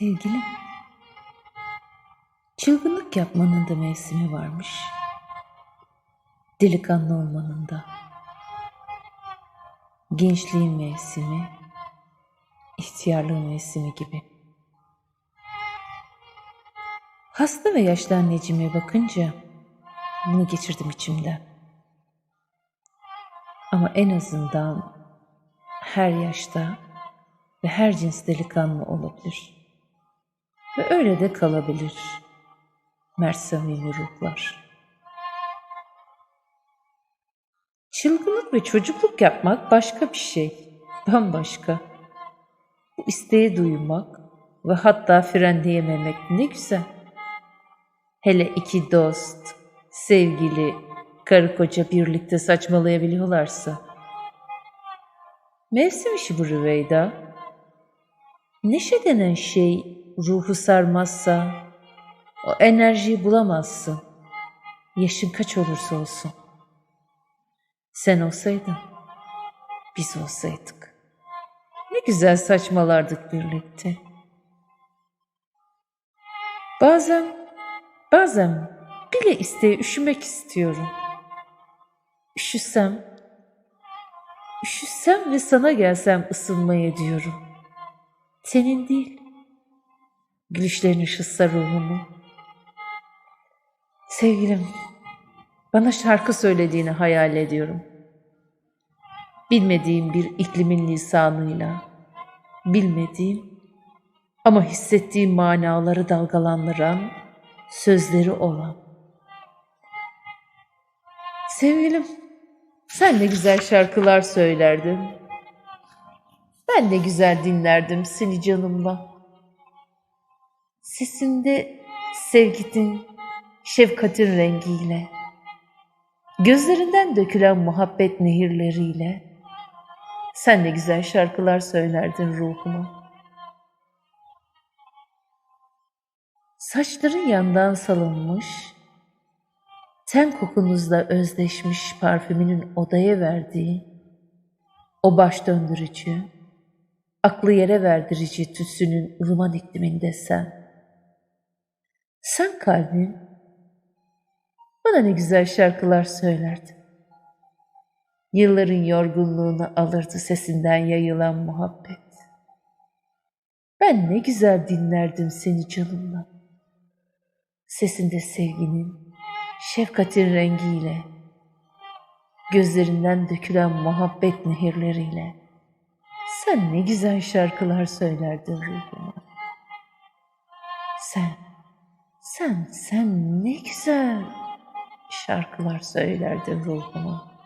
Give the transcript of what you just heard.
Sevgilim, çılgınlık yapmanın da mevsimi varmış. Delikanlı olmanın da. Gençliğin mevsimi, ihtiyarlığın mevsimi gibi. Hasta ve yaşlı anneciğime bakınca bunu geçirdim içimden. Ama en azından her yaşta ve her cins delikanlı olabilir. Ve öyle de kalabilir. Mert samimi ruhlar. Çılgınlık ve çocukluk yapmak başka bir şey. Bambaşka. Bu isteği duymak ve hatta frenleyememek ne güzel. Hele iki dost, sevgili, karı koca birlikte saçmalayabiliyorlarsa. Mevsim işi bu Rüveyda. Neşe denen şey ruhu sarmazsa o enerjiyi bulamazsın. Yaşın kaç olursa olsun. Sen olsaydın, biz olsaydık. Ne güzel saçmalardık birlikte. Bazen, bazen bile isteye üşümek istiyorum. Üşüsem, üşüsem ve sana gelsem ısınmaya diyorum. Senin değil. Gülüşlerin ışıtsa ruhumu. Sevgilim, bana şarkı söylediğini hayal ediyorum. Bilmediğim bir iklimin lisanıyla, bilmediğim ama hissettiğim manaları dalgalandıran sözleri olan. Sevgilim, sen de güzel şarkılar söylerdin. Ben de güzel dinlerdim seni canımla. Sesinde sevginin, şefkatin rengiyle, gözlerinden dökülen muhabbet nehirleriyle sen de güzel şarkılar söylerdin ruhuma. Saçların yandan salınmış, ten kokunuzla özleşmiş parfümünün odaya verdiği o baş döndürücü, aklı yere verdirici tütsünün ılıman ikliminde sen. Sen kalbin bana ne güzel şarkılar söylerdin. Yılların yorgunluğunu alırdı sesinden yayılan muhabbet. Ben ne güzel dinlerdim seni canımla. Sesinde sevginin, şefkatin rengiyle, gözlerinden dökülen muhabbet nehirleriyle. Sen ne güzel şarkılar söylerdin ruhuma. Sen, sen, sen ne güzel şarkılar söylerdin ruhuma.